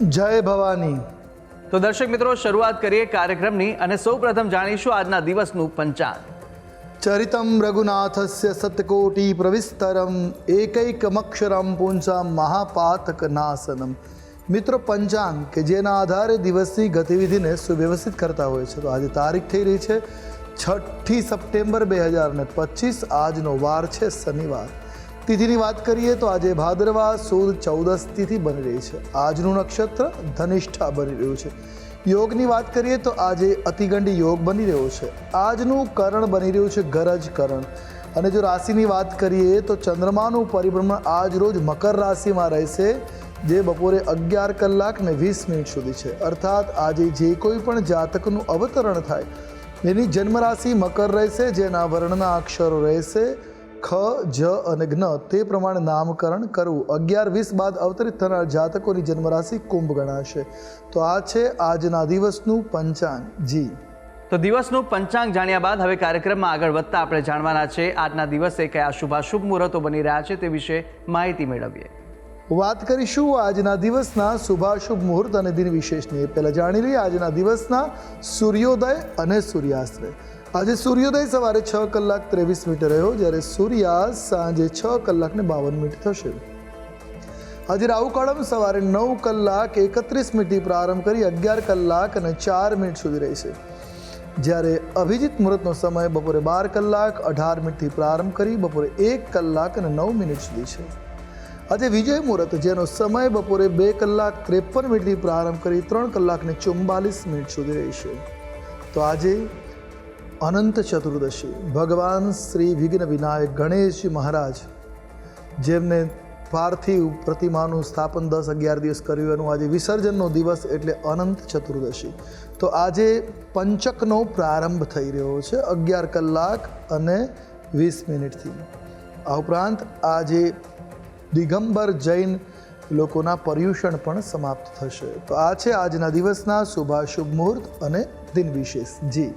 જય ભવાની. તો દર્શક મિત્રો શરૂઆત કરીએ કાર્યક્રમની અને સૌપ્રથમ જાણીશું આજના દિવસનું પંચાંગ. ચરિતમ રઘુનાથસ્ય સતકોટી પ્રવિસ્તરમ એકૈકમક્ષરમ પુંસામ મહાપાતક નાસનમ મિત્રો પંચાંગ કે જેના આધારે દિવસની ગતિવિધિને સુવ્યવસ્થિત કરતા હોય છે. તો આજે તારીખ થઈ રહી છે છઠ્ઠી સપ્ટેમ્બર બે હજાર ને પચીસ. આજનો વાર છે શનિવાર. તિથિની વાત કરીએ તો આજે ભાદરવા સુદ ચૌદસ તિથિ બની રહી છે. આજનું નક્ષત્ર ધનિષ્ઠા બની રહ્યું છે. યોગની વાત કરીએ તો આજે અતિગંડી યોગ બની રહ્યો છે. આજનું કરણ બની રહ્યું છે ગરજ કરણ. અને જો રાશિની વાત કરીએ તો ચંદ્રમાનું પરિભ્રમણ આજ રોજ મકર રાશિમાં રહેશે, જે બપોરે અગિયાર કલાક ને વીસ મિનિટ સુધી છે. અર્થાત આજે જે કોઈ પણ જાતકનું અવતરણ થાય, એની જન્મ રાશિ મકર રહેશે, જેના વર્ણના અક્ષરો રહેશે ખ જ અને જ્ઞ તે પ્રમાણે નામકરણ કરવું. અગિયાર વીસ બાદ અવતરિત થનાર જાતકોની જન્મરાશિ કુંભ ગણાશે. તો આ છે આજના દિવસનું પંચાંગ. જી. તો દિવસનું પંચાંગ જાણ્યા બાદ હવે કાર્યક્રમમાં આગળ વધતા આપણે જાણવાના છે આજના દિવસે કયા શુભાશુભ મુહૂર્તો બની રહ્યા છે તે વિશે માહિતી મેળવીએ. વાત કરીશું આજના દિવસના શુભાશુભ મુહૂર્ત અને દિન વિશેષની. પહેલાં જાણી લઈએ આજના દિવસના સૂર્યોદય અને સૂર્યાસ્ત. આજે સૂર્યોદય સવારે છ કલાક ત્રેવીસ મિનિટ રહ્યો, જ્યારે સૂર્યાસ્ત સાંજે છ કલાક ને બાવન મિનિટ થશે. આજે રાહુકાળમ સવારે નવ કલાક એકત્રીસ મિનિટથી પ્રારંભ કરી અગિયાર કલાક અને ચાર મિનિટ સુધી રહેશે જ્યારે અભિજીત મુહૂર્તનો સમય બપોરે બાર કલાક, અઢાર મિનિટથી પ્રારંભ કરી બપોરે એક કલાક અને નવ મિનિટ સુધી છે. આજે વિજય મુહૂર્ત, જેનો સમય બપોરે બે કલાક ત્રેપન મિનિટથી પ્રારંભ કરી ત્રણ કલાકને ચુમ્બાલીસ મિનિટ સુધી રહેશે તો આજે અનંત ચતુર્દશી. ભગવાન શ્રી વિઘ્ન વિનાયક ગણેશજી મહારાજ, જેમને પાર્થિવ પ્રતિમાનું સ્થાપન દસ અગિયાર દિવસ કર્યું, એનું આજે વિસર્જનનો દિવસ એટલે અનંત ચતુર્દશી. તો આજે પંચકનો પ્રારંભ થઈ રહ્યો છે, અગિયાર કલાક અને વીસ મિનિટથી. આ ઉપરાંત આજે દિગંબર જૈન લોકોના પર્યુષણ પણ સમાપ્ત થશે. તો આ છે આજના દિવસના શુભાશુભ મુહૂર્ત અને દિન વિશેષ જી.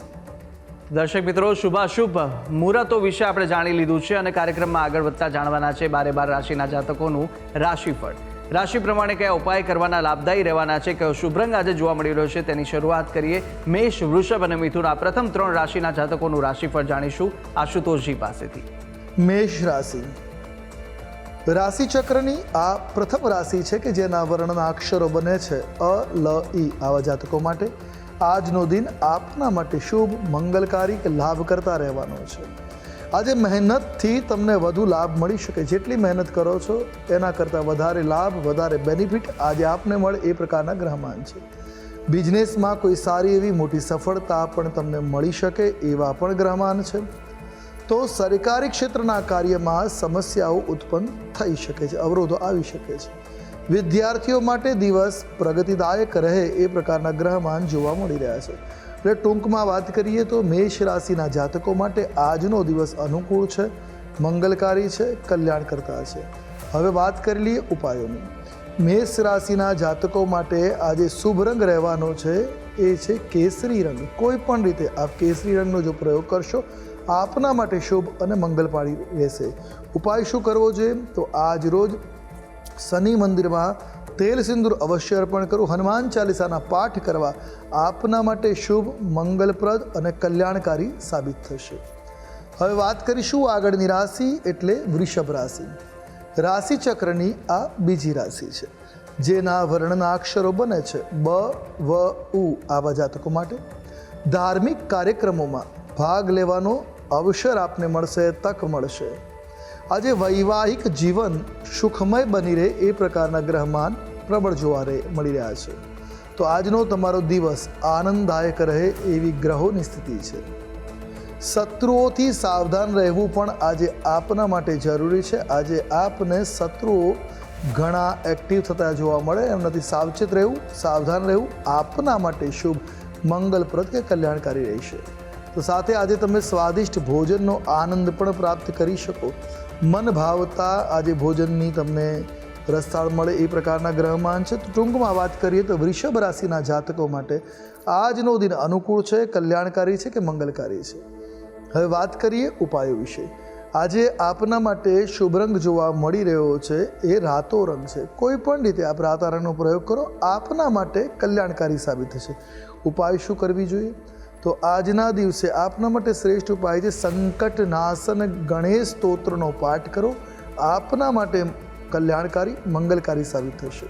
દર્શક મિત્રો, શુભાશુભ મુહૂર્તો વિશે આપણે જાણી લીધું છે અને કાર્યક્રમમાં આગળ વધતા જાણવાના છે બારે બાર રાશિના જાતકોનું રાશિફળ. રાશિ પ્રમાણે કયા ઉપાય કરવાના લાભદાયી રહેવાના છે, કયો શુભરંગ આજે જોવા મળી રહ્યો છે, તેની શરૂઆત કરીએ મેષ, વૃષભ અને મિથુન. આ પ્રથમ ત્રણ રાશિના જાતકોનું રાશિફળ જાણીશું આશુતોષજી પાસેથી. મેષ રાશિ. રાશિ ચક્રની આ પ્રથમ રાશિ છે કે જેના વર્ણના અક્ષરો બને છે અ, લ, ઈ આવા જાતકો માટે. આજનો દિન આપના માટે શુભ, મંગલકારી કે લાભ કરતા રહેવાનો છે. આજે મહેનતથી તમને વધુ લાભ મળી શકે. જેટલી મહેનત કરો છો, એના કરતાં વધારે લાભ, વધારે બેનિફિટ આજે આપને મળે એ પ્રકારના ગ્રહમાન છે. બિઝનેસમાં કોઈ સારી એવી મોટી સફળતા પણ તમને મળી શકે એવા પણ ગ્રહમાન છે. તો સરકારી ક્ષેત્રના કાર્યમાં સમસ્યાઓ ઉત્પન્ન થઈ શકે છે, અવરોધો આવી શકે છે. વિદ્યાર્થીઓ માટે દિવસ પ્રગતિદાયક રહે એ પ્રકારના ગ્રહમાન જોવા મળી રહ્યા છે. એટલે ટૂંકમાં વાત કરીએ તો મેષ રાશિના જાતકો માટે આજનો દિવસ અનુકૂળ છે, મંગલકારી છે, કલ્યાણકર્તા છે. હવે વાત કરી લઈએ ઉપાયોની. મેષ રાશિના જાતકો માટે આજે શુભ રંગ રહેવાનો છે, એ છે કેસરી રંગ. કોઈ પણ રીતે આપ કેસરી રંગનો જો પ્રયોગ કરશો, આપના માટે શુભ અને મંગલપાળી રહેશે. ઉપાય શું કરવો જોઈએ? તો આજ રોજ શનિ મંદિરમાં તેલ સિંદૂર અવશ્ય અર્પણ કરવું હનુમાન ચાલીસાના પાઠ કરવા. આપના માટે શુભ, મંગલપ્રદ અને કલ્યાણકારી સાબિત થશે. હવે વાત કરીશું આગળની રાશિ એટલે વૃષભ રાશિ. રાશિ ચક્રની આ બીજી રાશિ છે, જેના વર્ણના અક્ષરો બને છે, બ, વ, ઉ આવા જાતકો માટે. ધાર્મિક કાર્યક્રમોમાં ભાગ લેવાનો અવસર આપને મળશે, તક મળશે. આજે વૈવાહિક જીવન સુખમય બની રહે એ પ્રકારના ગ્રહમાન પ્રબળ જોવા રહે મળી રહ્યા છે. તો આજનો તમારો દિવસ આનંદદાયક રહે એવી ગ્રહોની સ્થિતિ છે. શત્રુઓથી સાવધાન રહેવું પણ આજે આપના માટે જરૂરી છે. આજે આપને શત્રુઓ ઘણા એક્ટિવ થતા જોવા મળે, એમનાથી સાવચેત રહેવું, સાવધાન રહેવું, આપના માટે શુભ મંગલપ્રદ કે કલ્યાણકારી રહેશે. તો સાથે આજે તમે સ્વાદિષ્ટ ભોજનનો આનંદ પણ પ્રાપ્ત કરી શકો. મન ભાવતા આજે ભોજનની તમને રસ્તાળ મળે એ પ્રકારના ગ્રહમાન છે. ટૂંકમાં વાત કરીએ તો વૃષભ રાશિના જાતકો માટે આજનો દિન અનુકૂળ છે, કલ્યાણકારી છે કે મંગલકારી છે? હવે વાત કરીએ ઉપાયો વિશે. આજે આપના માટે શુભ રંગ જોવા મળી રહ્યો છે, એ રાતો રંગ છે. કોઈ પણ રીતે આપ રાતા રંગનો પ્રયોગ કરો, આપના માટે કલ્યાણકારી સાબિત થશે. ઉપાય શું કરવી જોઈએ? તો આજના દિવસે આપના માટે શ્રેષ્ઠ ઉપાય છે સંકટ નાશન ગણેશ સ્તોત્રનો પાઠ કરો. આપના માટે કલ્યાણકારી, મંગલકારી સાબિત થશે.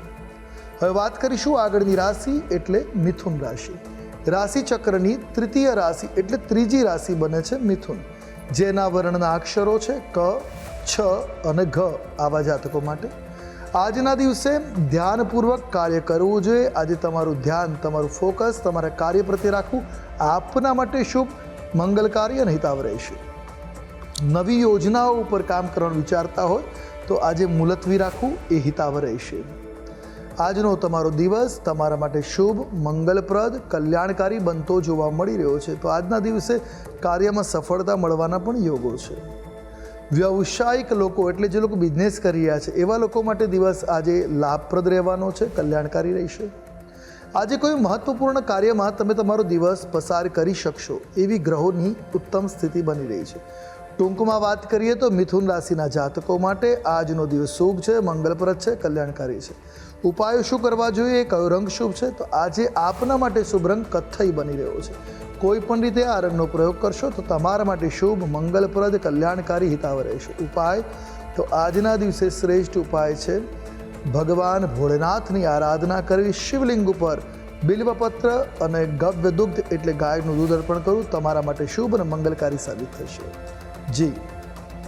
હવે વાત કરીશું આગળની રાશિ એટલે મિથુન રાશિ. રાશિ ચક્રની તૃતીય રાશિ એટલે ત્રીજી રાશિ બને છે મિથુન. જેના વર્ણના અક્ષરો છે ક, છ અને ઘ આવા જાતકો માટે. આજના દિવસે ધ્યાનપૂર્વક કાર્ય કરવું જોઈએ. આજે તમારું ધ્યાન, તમારું ફોકસ, તમારા કાર્ય પ્રત્યે રાખવું આપના માટે શુભ, મંગલકારી અને હિતાવ રહેશે. નવી યોજનાઓ ઉપર કામ કરવાનું વિચારતા હોય તો આજે મુલતવી રાખવું એ હિતાવ રહેશે. આજનો તમારો દિવસ તમારા માટે શુભ, મંગલપ્રદ, કલ્યાણકારી બનતો જોવા મળી રહ્યો છે. તો આજના દિવસે કાર્યમાં સફળતા મળવાના પણ યોગો છે. વ્યવસાયિક લોકો એટલે જે લોકો બિઝનેસ કરી રહ્યા છે, એવા લોકો માટે દિવસ આજે લાભપ્રદ રહેવાનો છે, કલ્યાણકારી રહેશે. આજે કોઈ મહત્વપૂર્ણ કાર્યમાં તમે તમારો દિવસ પસાર કરી શકશો, એવી ગ્રહોની ઉત્તમ સ્થિતિ બની રહી છે. ટૂંકમાં વાત કરીએ તો મિથુન રાશિના જાતકો માટે આજનો દિવસ શુભ છે, મંગલપ્રદ છે, કલ્યાણકારી છે. ઉપાયો શું કરવા જોઈએ, કયો રંગ શુભ છે, તો આજે આપના માટે શુભ રંગ કથ્થઈ બની રહ્યો છે. કોઈ પણ રીતે આ રંગનો પ્રયોગ કરશો તો તમારા માટે શુભ, મંગલપ્રદ, કલ્યાણકારી હિતાવ રહેશે. ઉપાય? તો આજના દિવસે શ્રેષ્ઠ ઉપાય છે, ભગવાન ભોળેનાથની આરાધના કરવી શિવલિંગ ઉપર. બિલ્વપત્ર અને ગવ્ય દુગ્ધ એટલે ગાયનું દૂધ અર્પણ કરવું તમારા માટે શુભ અને મંગલકારી સાબિત થશે. જી.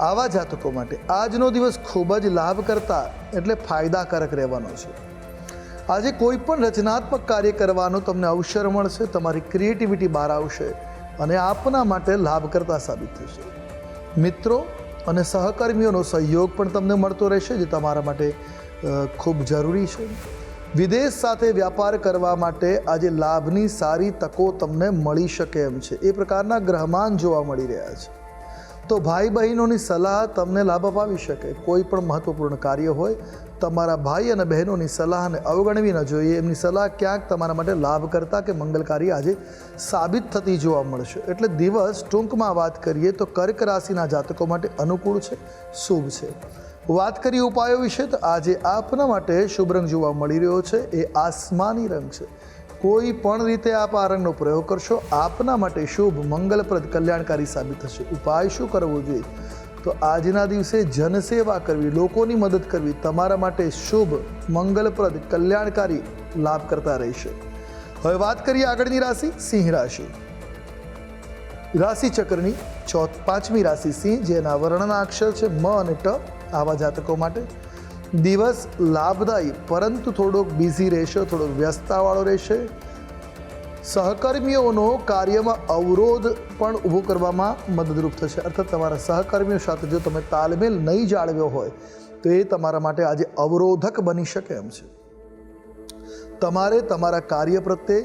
આવા જાતકો માટે આજનો દિવસ ખૂબ જ લાભ કરતા એટલે ફાયદાકારક રહેવાનો છે. આજે કોઈ પણ રચનાત્મક કાર્ય કરવાનો તમને અવસર મળશે, તમારી ક્રિએટિવિટી બહાર આવશે અને આપના માટે લાભ કરતા સાબિત થશે. મિત્રો અને સહકર્મીઓનો સહયોગ પણ તમને મળતો રહેશે, જે તમારા માટે ખૂબ જરૂરી છે. વિદેશ સાથે વ્યાપાર કરવા માટે આજે લાભની સારી તકો તમને મળી શકે એમ છે. એ પ્રકારના ગ્રહમાન જોવા મળી રહ્યા છે. તો ભાઈ બહેનોની સલાહ તમને લાભ અપાવી શકે. કોઈ પણ મહત્વપૂર્ણ કાર્ય હોય, તમારા ભાઈ અને બહેનોની સલાહને અવગણવી ન જોઈએ. એમની સલાહ ક્યાંક તમારા માટે લાભ કરતા કે મંગલકારી આજે સાબિત થતી જોવા મળશે. એટલે દિવસ ટૂંકમાં વાત કરીએ તો કર્ક રાશિના જાતકો માટે અનુકૂળ છે, શુભ છે. વાત કરીએ ઉપાયો વિશે તો આજે આપના માટે શુભ રંગ જોવા મળી રહ્યો છે. એ આસમાની રંગ છે. કોઈ પણ રીતે આપ આ રંગનો પ્રયોગ કરશો, આપના માટે શુભ, મંગલપ્રદ, કલ્યાણકારી સાબિત થશે. ઉપાય શું કરવો જોઈએ? તો આજના દિવસે જનસેવા કરવી, લોકોની મદદ કરવી, તમારા માટે શુભ, મંગલપ્રદ, કલ્યાણકારી લાભ કરતા રહેશે. હવે વાત કરીએ આગળની રાશિ, સિંહ રાશિ. રાશિ ચક્રની ચોથ પાંચમી રાશિ સિંહ, જેના વર્ણના અક્ષર છે મ અને ટ, આવા જાતકો માટે. દિવસ લાભદાયી, પરંતુ થોડોક બિઝી રહેશે, થોડોક વ્યસ્તતાવાળો રહેશે. સહકર્મીઓનો કાર્યમાં અવરોધ પણ ઊભો કરવામાં મદદરૂપ થશે. અર્થાત તમારા સહકર્મીઓ સાથે જો તમે તાલમેલ નહીં જાળવ્યો હોય, તો એ તમારા માટે આજે અવરોધક બની શકે એમ છે. તમારે તમારા કાર્ય પ્રત્યે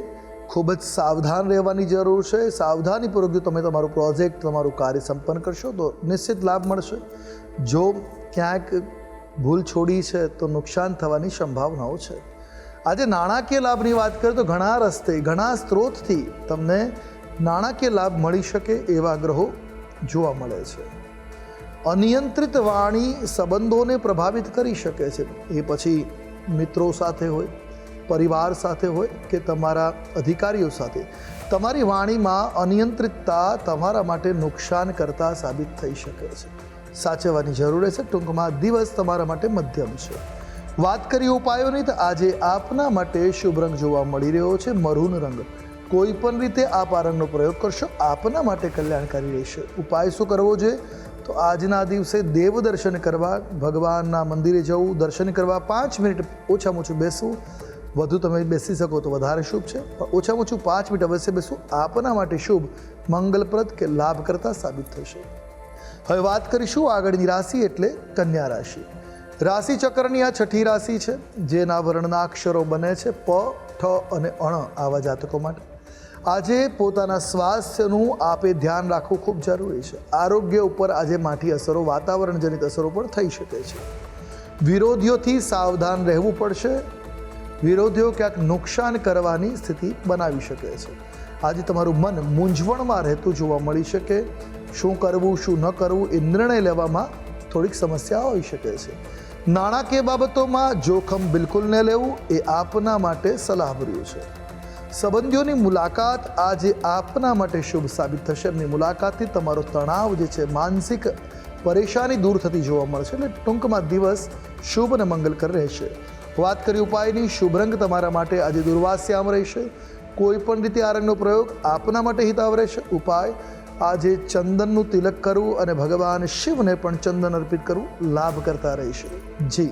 ખૂબ જ સાવધાન રહેવાની જરૂર છે. સાવધાનીપૂર્વક જો તમે તમારું પ્રોજેક્ટ, તમારું કાર્ય સંપન્ન કરશો, તો નિશ્ચિત લાભ મળશે. જો ક્યાંક ભૂલ છોડી છે તો નુકસાન થવાની સંભાવનાઓ છે. આજે નાણાકીય લાભની વાત કરીએ તો ઘણા રસ્તે, ઘણા સ્ત્રોતથી તમને નાણાકીય લાભ મળી શકે એવા ગ્રહો જોવા મળે છે. અનિયંત્રિત વાણી સંબંધોને પ્રભાવિત કરી શકે છે. એ પછી મિત્રો સાથે હોય, પરિવાર સાથે હોય કે તમારા અધિકારીઓ સાથે. તમારી વાણીમાં અનિયંત્રિતતા તમારા માટે નુકસાન કરતા સાબિત થઈ શકે છે. સાચવવાની જરૂર રહેશે ટૂંકમાં દિવસ તમારા માટે મધ્યમ છે. વાત કરીએ ઉપાયોની તો આજે આપના માટે શુભ રંગ જોવા મળી રહ્યો છે. મરૂન રંગ. કોઈ પણ રીતે આપ આ રંગનો પ્રયોગ કરશો, આપના માટે કલ્યાણકારી રહેશે. ઉપાય શું કરવો જોઈએ? તો આજના દિવસે દેવ દર્શન કરવા, ભગવાનના મંદિરે જવું, દર્શન કરવા, પાંચ મિનિટ ઓછામાં ઓછું બેસવું. વધુ તમે બેસી શકો તો વધારે શુભ છે. પણ ઓછામાં ઓછું પાંચ મિનિટ અવશ્ય બેસવું આપના માટે શુભ, મંગલપ્રદ કે લાભ કરતા સાબિત થશે. હવે વાત કરીશું આગળની રાશિ એટલે કન્યા રાશિ. રાશિ ચક્રની આ છઠ્ઠી રાશિ છે, જેના વર્ણના અક્ષરો બને છે પ, ઠ અને અણ આવા જાતકો માટે. આજે પોતાના સ્વાસ્થ્યનું આપે ધ્યાન રાખવું ખૂબ જરૂરી છે. આરોગ્ય ઉપર આજે માઠી અસરો, વાતાવરણજનિત અસરો પણ થઈ શકે છે. વિરોધીઓથી સાવધાન રહેવું પડશે. વિરોધીઓ ક્યાંક નુકસાન કરવાની સ્થિતિ બનાવી શકે છે. આજે તમારું મન મૂંઝવણમાં રહેતું જોવા મળી શકે. શું કરવું, શું ન કરવું એ નિર્ણય લેવામાં થોડીક સમસ્યા હોઈ શકે છે. નાણાકીય બાબતોમાં જોખમ બિલકુલ ન લેવું એ આપના માટે સલાહભર્યું છે. સંબંધીઓની મુલાકાત આજે આપના માટે શુભ સાબિત થશે. એમની મુલાકાતથી તમારો તણાવ જે છે, માનસિક પરેશાની દૂર થતી જોવા મળશે એટલે ટૂંકમાં દિવસ શુભ અને મંગલકર રહેશે. વાત કરી ઉપાયની, શુભ રંગ તમારા માટે આજે દુર્વાસ્યામ રહેશે. કોઈ પણ રીતે આ રંગનો પ્રયોગ આપના માટે હિતાવ રહેશે. ઉપાય આજે ચંદનનું તિલક કરવું અને ભગવાન શિવને પણ ચંદન અર્પિત કરવું લાભ કરતા રહેશે. જી.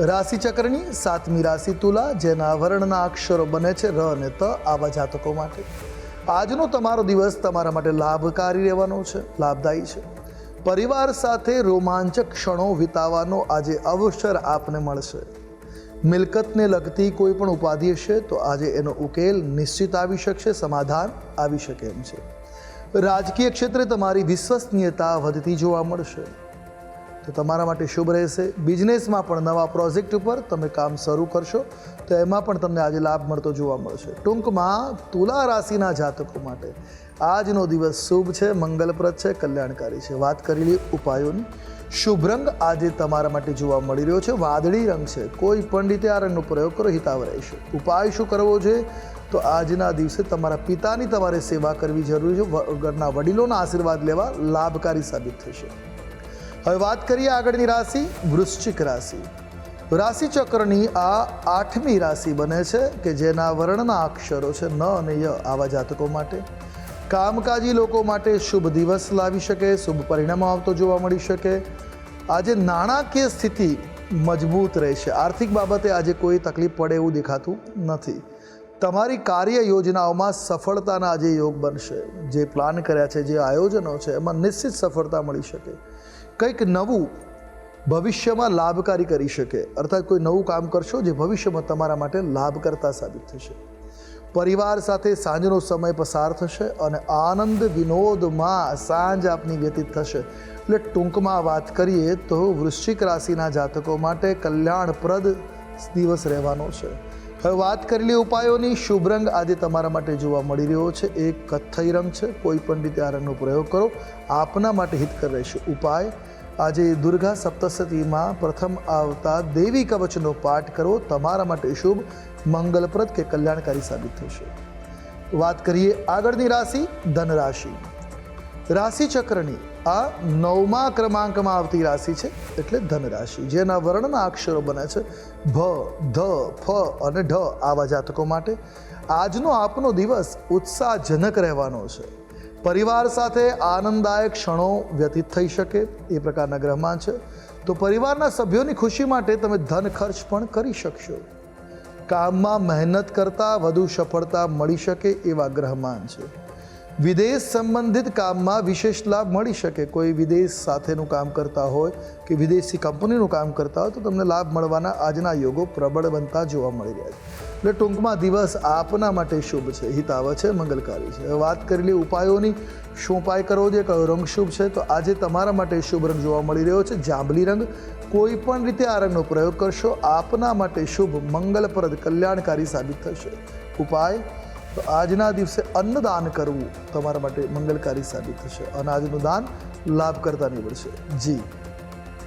રાશિ ચક્રની સાતમી રાશિ તુલા, જેના વર્ણના અક્ષરો બને છે ર અને ત, આવા જાતકો માટે. આજનો તમારો દિવસ તમારા માટે લાભકારી રહેવાનો છે, લાભદાયી છે. પરિવાર સાથે રોમાંચક ક્ષણો વિતાવવાનો આજે અવસર આપને મળશે. મિલકતને લગતી કોઈ પણ ઉપાધિ હશે તો આજે એનો ઉકેલ નિશ્ચિત આવી શકશે, સમાધાન આવી શકે એમ છે. રાજકીય ક્ષેત્રે તમારી વિશ્વસનીયતા વધતી જોવા મળશે. તો તમારા માટે શુભ રહેશે. બિઝનેસમાં પણ નવા પ્રોજેક્ટ ઉપર તમે કામ શરૂ કરશો, તો એમાં પણ તમને આજે લાભ મળતો જોવા મળશે. ટૂંકમાં, તુલા રાશિના જાતકો માટે આજનો દિવસ શુભ છે, મંગલપ્રદ છે, કલ્યાણકારી છે. વાત કરી ઉપાયોની. શુભ રંગ આજે તમારા માટે જોવા મળી રહ્યો છે. વાદળી રંગ છે. કોઈ પણ રીતે આ રંગનો પ્રયોગ કરો હિતાવ રહેશે ઉપાય શું કરવો જોઈએ તો આજના દિવસે તમારા પિતાની તમારે સેવા કરવી જરૂરી છે. ઘરના વડીલોના આશીર્વાદ લેવા લાભકારી સાબિત થશે. હવે વાત કરીએ આગળની રાશિ, વૃશ્ચિક રાશિ. રાશિ ચક્રની આ આઠમી રાશિ બને છે કે જેના વર્ણના અક્ષરો છે ન અને ય આવા જાતકો માટે. કામકાજી લોકો માટે શુભ દિવસ લાવી શકે, શુભ પરિણામો આવતો જોવા મળી શકે. આજે નાણાકીય સ્થિતિ મજબૂત રહેશે. આર્થિક બાબતે આજે કોઈ તકલીફ પડે એવું દેખાતું નથી. તમારી કાર્ય યોજનાઓમાં સફળતાના આજે યોગ બનશે. જે પ્લાન કર્યા છે, જે આયોજનો છે, એમાં નિશ્ચિત સફળતા મળી શકે. કંઈક નવું ભવિષ્યમાં લાભકારી કરી શકે. અર્થાત કોઈ નવું કામ કરશો જે ભવિષ્યમાં તમારા માટે લાભકર્તા સાબિત થશે. પરિવાર સાથે સાંજનો સમય પસાર થશે અને આનંદ વિનોદમાં સાંજ આપની વ્યતીત થશે. એટલે ટૂંકમાં વાત કરીએ તો વૃશ્ચિક રાશિના જાતકો માટે કલ્યાણપ્રદ દિવસ રહેવાનો છે. હવે વાત કરેલી ઉપાયોની. શુભ રંગ આજે તમારા માટે જોવા મળી રહ્યો છે. એક કથ્થઈ રંગ છે. કોઈ પણ રીતે આ રંગનો પ્રયોગ કરો. આપના માટે હિતકર રહેશે ઉપાય. આજે દુર્ગા સપ્તશતીમાં પ્રથમ આવતા દેવી કવચનો પાઠ કરો. તમારા માટે શુભ, મંગલપ્રદ કે કલ્યાણકારી સાબિત થશે. વાત કરીએ આગળની રાશિ ધન રાશિ રાશિ આ નવમા ક્રમાંકમાં આવતી રાશિ છે, એટલે ધન રાશિ જેના વર્ણના અક્ષરો બને છે, ભ, ધ, ફ અને ઢ આવા જાતકો માટે. આજનો આપનો દિવસ ઉત્સાહજનક રહેવાનો છે. પરિવાર સાથે આનંદદાયક ક્ષણો વ્યતીત થઈ શકે એ પ્રકારના ગ્રહમાં છે. તો પરિવારના સભ્યોની ખુશી માટે તમે ધન ખર્ચ પણ કરી શકશો. કામમાં મહેનત કરતાં વધુ સફળતા મળી શકે એવા ગ્રહમાન છે. વિદેશ સંબંધિત કામમાં વિશેષ લાભ મળી શકે. કોઈ વિદેશ સાથેનું કામ કરતા હોય કે વિદેશી કંપનીનું કામ કરતા હોય તો તમને લાભ મળવાના આજના યોગો પ્રબળ બનતા જોવા મળી રહ્યા છે. એટલે ટૂંકમાં દિવસ આપના માટે શુભ છે. હિતાવ છે, મંગલકારી છે. હવે વાત કરેલી ઉપાયોની, શું ઉપાય કરવો જોઈએ, કયો રંગ શુભ છે, તો આજે તમારા માટે શુભ રંગ જોવા મળી રહ્યો છે. જાંબલી રંગ, કોઈ પણ રીતે આ રંગનો પ્રયોગ કરશો, આપના માટે શુભ, મંગલપ્રદ, કલ્યાણકારી સાબિત થશે. ઉપાય તો આજના દિવસે અન્નદાન કરવું તમારા માટે મંગલકારી સાબિત થશે. અનાજનું દાન લાભકર્તા નીવડશે જી.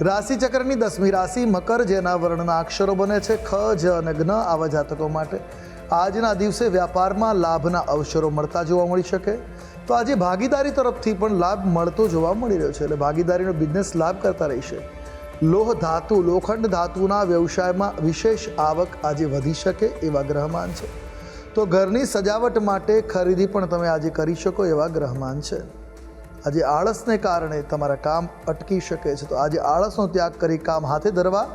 રાશિ ચક્રની દસમી રાશિ મકર, જેના વર્ણના અક્ષરો બને છે ખ, જ અને જ્ઞ આવા જાતકો માટે. આજના દિવસે વ્યાપારમાં લાભના અવસરો મળતા જોવા મળી શકે. તો આજે ભાગીદારી તરફથી પણ લાભ મળતો જોવા મળી રહ્યો છે એટલે ભાગીદારીનો બિઝનેસ લાભ કરતા રહેશે. લોહ ધાતુ, લોખંડ ધાતુના વ્યવસાયમાં વિશેષ આવક આજે વધી શકે એવા ગ્રહમાન છે. તો ઘરની સજાવટ માટે ખરીદી પણ તમે આજે કરી શકો એવા ગ્રહમાન છે. આજે આળસને કારણે તમારા કામ અટકી શકે છે. તો આજે આળસનો ત્યાગ કરી કામ હાથે ધરવા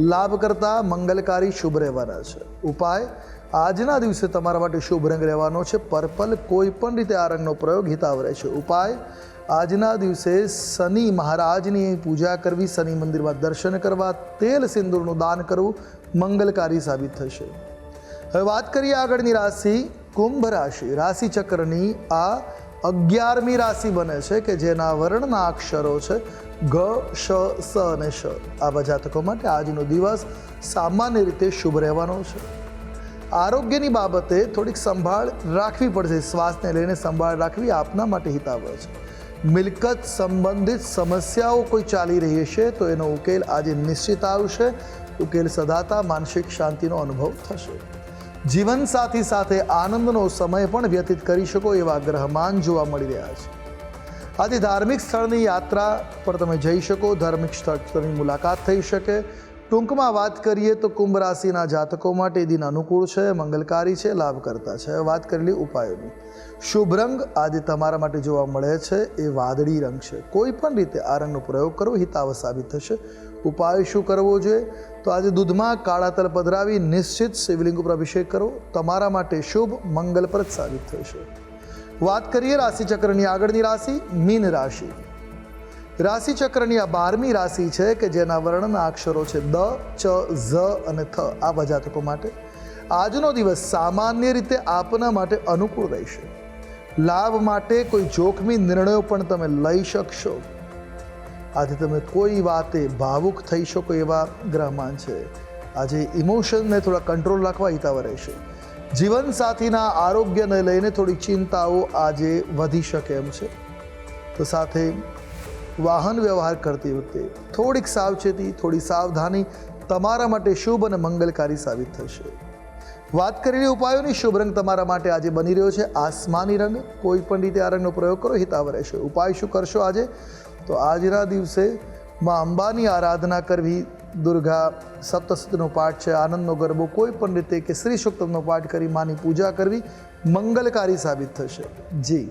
લાભ કરતા મંગલકારી શુભ રહેવાના છે. ઉપાય, આજના દિવસે તમારા માટે શુભ રંગ રહેવાનો છે. પર્પલ કોઈ પણ રીતે આ રંગનો પ્રયોગ હિતાવ રહેશે ઉપાય, આજના દિવસે શનિ મહારાજની પૂજા કરવી, શનિ મંદિરમાં દર્શન કરવા, તેલ સિંદૂરનું દાન કરવું મંગલકારી સાબિત થશે. હવે વાત કરીએ આગળની રાશિ, કુંભ રાશિ. રાશિ ચક્રની આ અગિયારમી રાશિ બને છે કે જેના વર્ણના અક્ષરો છે ગ, શ, સ અને શ. આવા જાતકો માટે આજનો દિવસ સામાન્ય રીતે શુભ રહેવાનો છે. આરોગ્યની બાબતે થોડીક સંભાળ રાખવી પડશે. શ્વાસને લઈને સંભાળ રાખવી આપના માટે હિતાવહ છે. મિલકત સંબંધિત સમસ્યાઓ કોઈ ચાલી રહી છે તો એનો ઉકેલ આજે નિશ્ચિત આવશે. ઉકેલ સદાતા માનસિક શાંતિનો અનુભવ થશે. જીવનસાથી સાથે આનંદનો સમય પણ વ્યતીત કરી શકો એવા ગ્રહમાન જોવા મળી રહ્યા છે. આજે ધાર્મિક સ્થળની યાત્રા પર તમે જઈ શકો, ધાર્મિક સ્થળની મુલાકાત થઈ શકે ટૂંકમાં વાત કરીએ તો કુંભ રાશિના જાતકો માટે દિન અનુકૂળ છે, મંગલકારી છે, લાભકર્તા છે. વાત કરેલી ઉપાયોની. શુભ રંગ આજે તમારા માટે જોવા મળે છે, એ વાદળી રંગ છે. કોઈ પણ રીતે આ રંગનો પ્રયોગ કરવો હિતાવ સાબિત થશે. ઉપાય શું કરવો જોઈએ? તો આજે દૂધમાં કાળા તલ પધરાવી નિશ્ચિત શિવલિંગ ઉપર અભિષેક કરો. તમારા માટે શુભ, મંગલપ્રદ સાબિત થશે. વાત કરીએ રાશિચક્રની આગળની રાશિ, મીન રાશિ. રાશિ ચક્રની આ બારમી રાશિ છે કે જેના વર્ણના અક્ષરો છે દ, ચ, ઝ અને થ આ જાતકો માટે. આજનો દિવસ સામાન્ય રીતે આપના માટે અનુકૂળ રહેશે. લાભ માટે કોઈ જોખમી નિર્ણયો પણ તમે લઈ શકશો. આજે તમે કોઈ વાતે ભાવુક થઈ શકો એવા ગ્રહમાન છે. આજે ઇમોશનને થોડા કંટ્રોલ રાખવા હિતાવ રહેશે. જીવનસાથીના આરોગ્યને લઈને થોડી ચિંતાઓ આજે વધી શકે એમ છે. તો સાથે વાહન વ્યવહાર કરતી વખતે થોડીક સાવચેતી, થોડી સાવધાની તમારા માટે શુભ અને મંગલકારી સાબિત થશે. વાત કરેલી ઉપાયોની શુભ રંગ તમારા માટે આજે બની રહ્યો છે. આસમાની રંગ કોઈ પણ રીતે આ રંગનો પ્રયોગ કરો હિતાવ રહેશે. ઉપાય શું કરશો આજે? તો આજના દિવસે માં અંબાની આરાધના કરવી, દુર્ગા સપ્તસતનો પાઠ છે, આનંદનો ગરબો કોઈ પણ રીતે કે શ્રી સુક્તમનો પાઠ કરી માની પૂજા કરવી મંગલકારી સાબિત થશે. જી.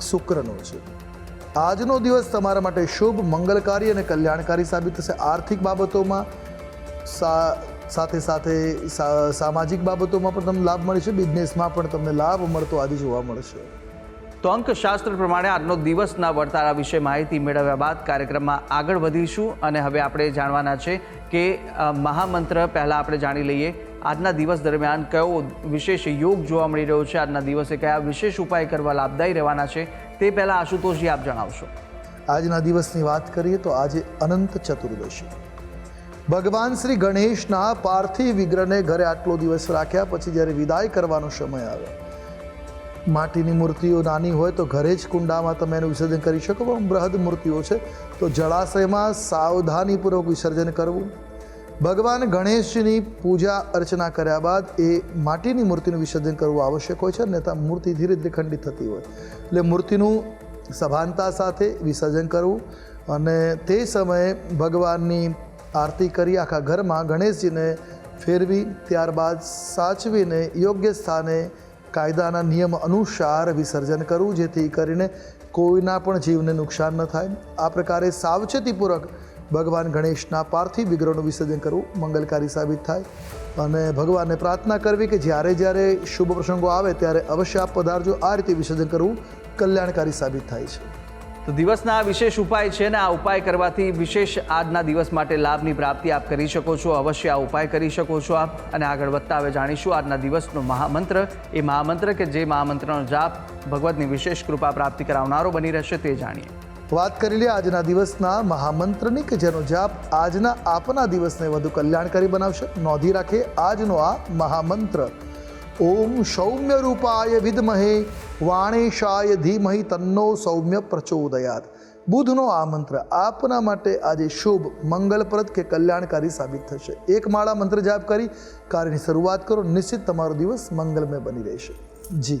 શુક્રનો છે. આજનો દિવસ તમારા માટે શુભ, મંગલકારી અને કલ્યાણકારી સાબિત થશે. આર્થિક બાબતોમાં સાથે સાથે સામાજિક બાબતોમાં પણ તમને લાભ મળશે. બિઝનેસમાં પણ તમને લાભ મળતો આજે જોવા મળશે. તો અંકશાસ્ત્ર પ્રમાણે આજનો દિવસના વર્તારા વિશે માહિતી મેળવ્યા બાદ કાર્યક્રમમાં આગળ વધીશું. અને હવે આપણે જાણવાના છે કે મહામંત્ર પહેલાં આપણે જાણી લઈએ. આજના દિવસ દરમિયાન કયો વિશેષ યોગ જોવા મળી રહ્યો છે? આજના દિવસે કયા વિશેષ ઉપાય કરવા લાભદાયી રહેવાના છે? તે પહેલાં આશુતોષજી, આપ જણાવશો. આજના દિવસની વાત કરીએ તો આજે અનંત ચતુર્દશી. ભગવાન શ્રી ગણેશના પાર્થિવ વિગ્રહને ઘરે આટલો દિવસ રાખ્યા પછી જ્યારે વિદાય કરવાનો સમય આવ્યો માટીની મૂર્તિઓ નાની હોય તો ઘરે જ કુંડામાં તમે એનું વિસર્જન કરી શકો, પણ બૃહદ મૂર્તિઓ છે તો જળાશયમાં સાવધાનીપૂર્વક વિસર્જન કરવું ભગવાન ગણેશજીની પૂજા અર્ચના કર્યા બાદ એ માટીની મૂર્તિનું વિસર્જન કરવું આવશ્યક હોય છે, અને ત્યાં મૂર્તિ ધીરે ધીરે ખંડિત થતી હોય. એટલે મૂર્તિનું સભાનતા સાથે વિસર્જન કરવું અને તે સમયે ભગવાનની આરતી કરી આખા ઘરમાં ગણેશજીને ફેરવી, ત્યારબાદ સાચવીને યોગ્ય સ્થાને કાયદાના નિયમ અનુસાર વિસર્જન કરવું, જેથી કરીને કોઈના પણ જીવને નુકસાન ન થાય. આ પ્રકારે સાવચેતીપૂર્વક ભગવાન ગણેશના પાર્થિવ વિગ્રહનું વિસર્જન કરવું મંગલકારી સાબિત થાય. અને ભગવાનને પ્રાર્થના કરવી કે જ્યારે જ્યારે શુભ પ્રસંગો આવે ત્યારે અવશ્ય આપ પધારજો. આ રીતે વિસર્જન કરવું કલ્યાણકારી સાબિત થાય છે. તો દિવસના વિશેષ ઉપાય છે ને આ ઉપાય કરવાથી વિશેષ આજના દિવસ માટે લાભની પ્રાપ્તિ આપ કરી શકો છો. અવશ્ય આ ઉપાય કરી શકો છો આપ. અને આગળ વધતા હવે જાણીશું આજના દિવસનો મહામંત્ર. એ મહામંત્ર કે જે મહામંત્રનો જાપ ભગવતની વિશેષ કૃપા પ્રાપ્તિ કરાવનારો બની રહેશે તે જાણીએ. વાત કરી લઈએ આજના દિવસના મહામંત્રની કે જેનો જાપ આજના આપના દિવસને વધુ કલ્યાણકારી બનાવશે. નોંધી રાખે આજનો આ મહામંત્ર. ઓમ સૌમ્ય રૂપાય વિદમહે, વાણેશાય ધીમહી તન્નો સૌમ્ય પ્રચોદયાત. બુધનો આ મંત્ર આપના માટે આજે શુભ, મંગલપ્રદ કે કલ્યાણકારી સાબિત થશે. એક માળા મંત્ર જાપ કરી કાર્યની શરૂઆત કરો. નિશ્ચિત તમારો દિવસ મંગલમય બની રહેશે. જી.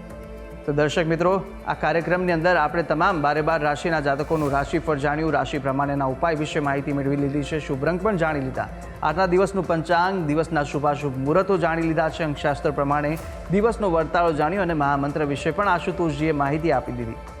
તો દર્શક મિત્રો, આ કાર્યક્રમની અંદર આપણે તમામ બારે બાર રાશિના જાતકોનું રાશિફળ જાણ્યું, રાશિ પ્રમાણેના ઉપાય વિશે માહિતી મેળવી લીધી છે, શુભ રંગ પણ જાણી લીધા. આજના દિવસનું પંચાંગ, દિવસના શુભાશુભ મુહૂર્તો જાણી લીધા છે, અંકશાસ્ત્ર પ્રમાણે દિવસનો વર્તાળો જાણ્યો અને મહામંત્ર વિશે પણ આશુતોષજીએ માહિતી આપી દીધી.